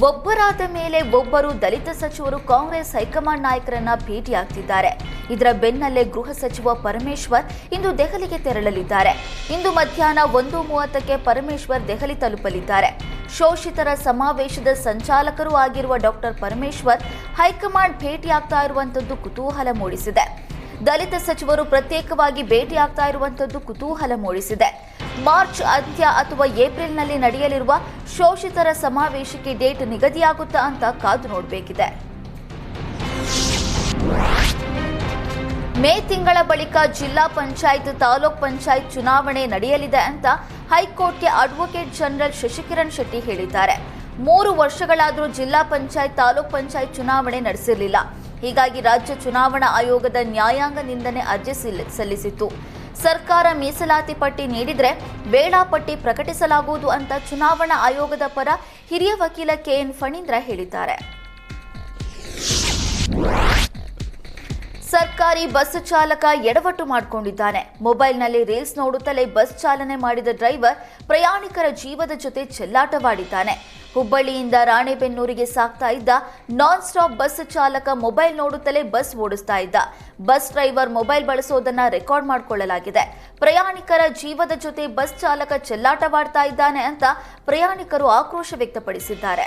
ಒಬ್ಬರಾದ ಮೇಲೆ ಒಬ್ಬರು ದಲಿತ ಸಚಿವರು ಕಾಂಗ್ರೆಸ್ ಹೈಕಮಾಂಡ್ ನಾಯಕರನ್ನ ಭೇಟಿಯಾಗ್ತಿದ್ದಾರೆ. ಇದರ ಬೆನ್ನಲ್ಲೇ ಗೃಹ ಸಚಿವ ಪರಮೇಶ್ವರ್ ಇಂದು ದೆಹಲಿಗೆ ತೆರಳಲಿದ್ದಾರೆ. ಇಂದು ಮಧ್ಯಾಹ್ನ ಒಂದು ಮೂವತ್ತಕ್ಕೆ ಪರಮೇಶ್ವರ್ ದೆಹಲಿ ತಲುಪಲಿದ್ದಾರೆ. ಶೋಷಿತರ ಸಮಾವೇಶದ ಸಂಚಾಲಕರೂ ಆಗಿರುವ ಡಾಕ್ಟರ್ ಪರಮೇಶ್ವರ್ ಹೈಕಮಾಂಡ್ ಭೇಟಿಯಾಗ್ತಾ ಇರುವಂತದ್ದು ಕುತೂಹಲ ಮೂಡಿಸಿದೆ. ದಲಿತ ಸಚಿವರು ಪ್ರತ್ಯೇಕವಾಗಿ ಭೇಟಿಯಾಗ್ತಾ ಇರುವಂತದ್ದು ಕುತೂಹಲ ಮೂಡಿಸಿದೆ. ಮಾರ್ಚ್ ಅಂತ್ಯ ಅಥವಾ ಏಪ್ರಿಲ್ನಲ್ಲಿ ನಡೆಯಲಿರುವ ಶೋಷಿತರ ಸಮಾವೇಶಕ್ಕೆ ಡೇಟ್ ನಿಗದಿಯಾಗುತ್ತಾ ಅಂತ ಕಾದು ನೋಡಬೇಕಿದೆ. ಮೇ ತಿಂಗಳ ಬಳಿಕ ಜಿಲ್ಲಾ ಪಂಚಾಯತ್, ತಾಲೂಕ್ ಪಂಚಾಯತ್ ಚುನಾವಣೆ ನಡೆಯಲಿದೆ ಅಂತ ಹೈಕೋರ್ಟ್ಗೆ ಅಡ್ವೊಕೇಟ್ ಜನರಲ್ ಶಶಿಕಿರಣ್ ಶೆಟ್ಟಿ ಹೇಳಿದ್ದಾರೆ. ಮೂರು ವರ್ಷಗಳಾದರೂ ಜಿಲ್ಲಾ ಪಂಚಾಯತ್, ತಾಲೂಕ್ ಪಂಚಾಯತ್ ಚುನಾವಣೆ ನಡೆಸಿರಲಿಲ್ಲ. ಹೀಗಾಗಿ ರಾಜ್ಯ ಚುನಾವಣಾ ಆಯೋಗದ ನ್ಯಾಯಾಂಗ ನಿಂದನೆ ಅರ್ಜಿ ಸಿಲ್- ಸಲ್ಲಿಸಿತ್ತು. ಸರ್ಕಾರ ಮೀಸಲಾತಿ ಪಟ್ಟಿ ನೀಡಿದರೆ ವೇಳಾಪಟ್ಟಿ ಪ್ರಕಟಿಸಲಾಗುವುದು ಅಂತ ಚುನಾವಣಾ ಆಯೋಗದ ಪರ ಹಿರಿಯ ವಕೀಲ ಕೆಎನ್ ಫಣೀಂದ್ರ ಹೇಳಿದ್ದಾರೆ. ಸರ್ಕಾರಿ ಬಸ್ ಚಾಲಕ ಎಡವಟ್ಟು ಮಾಡಿಕೊಂಡಿದ್ದಾನೆ. ಮೊಬೈಲ್ನಲ್ಲಿ ರೀಲ್ಸ್ ನೋಡುತ್ತಲೇ ಬಸ್ ಚಾಲನೆ ಮಾಡಿದ ಡ್ರೈವರ್ ಪ್ರಯಾಣಿಕರ ಜೀವದ ಜೊತೆ ಚೆಲ್ಲಾಟವಾಡಿದ್ದಾನೆ. ಹುಬ್ಬಳ್ಳಿಯಿಂದ ರಾಣೆಬೆನ್ನೂರಿಗೆ ಸಾಗ್ತಾ ಇದ್ದ ನಾನ್ ಸ್ಟಾಪ್ ಬಸ್ ಚಾಲಕ ಮೊಬೈಲ್ ನೋಡುತ್ತಲೇ ಬಸ್ ಓಡಿಸ್ತಾ ಇದ್ದ. ಬಸ್ ಡ್ರೈವರ್ ಮೊಬೈಲ್ ಬಳಸೋದನ್ನ ರೆಕಾರ್ಡ್ ಮಾಡಿಕೊಳ್ಳಲಾಗಿದೆ. ಪ್ರಯಾಣಿಕರ ಜೀವದ ಜೊತೆ ಬಸ್ ಚಾಲಕ ಚೆಲ್ಲಾಟವಾಡ್ತಾ ಇದ್ದಾನೆ ಅಂತ ಪ್ರಯಾಣಿಕರು ಆಕ್ರೋಶ ವ್ಯಕ್ತಪಡಿಸಿದ್ದಾರೆ.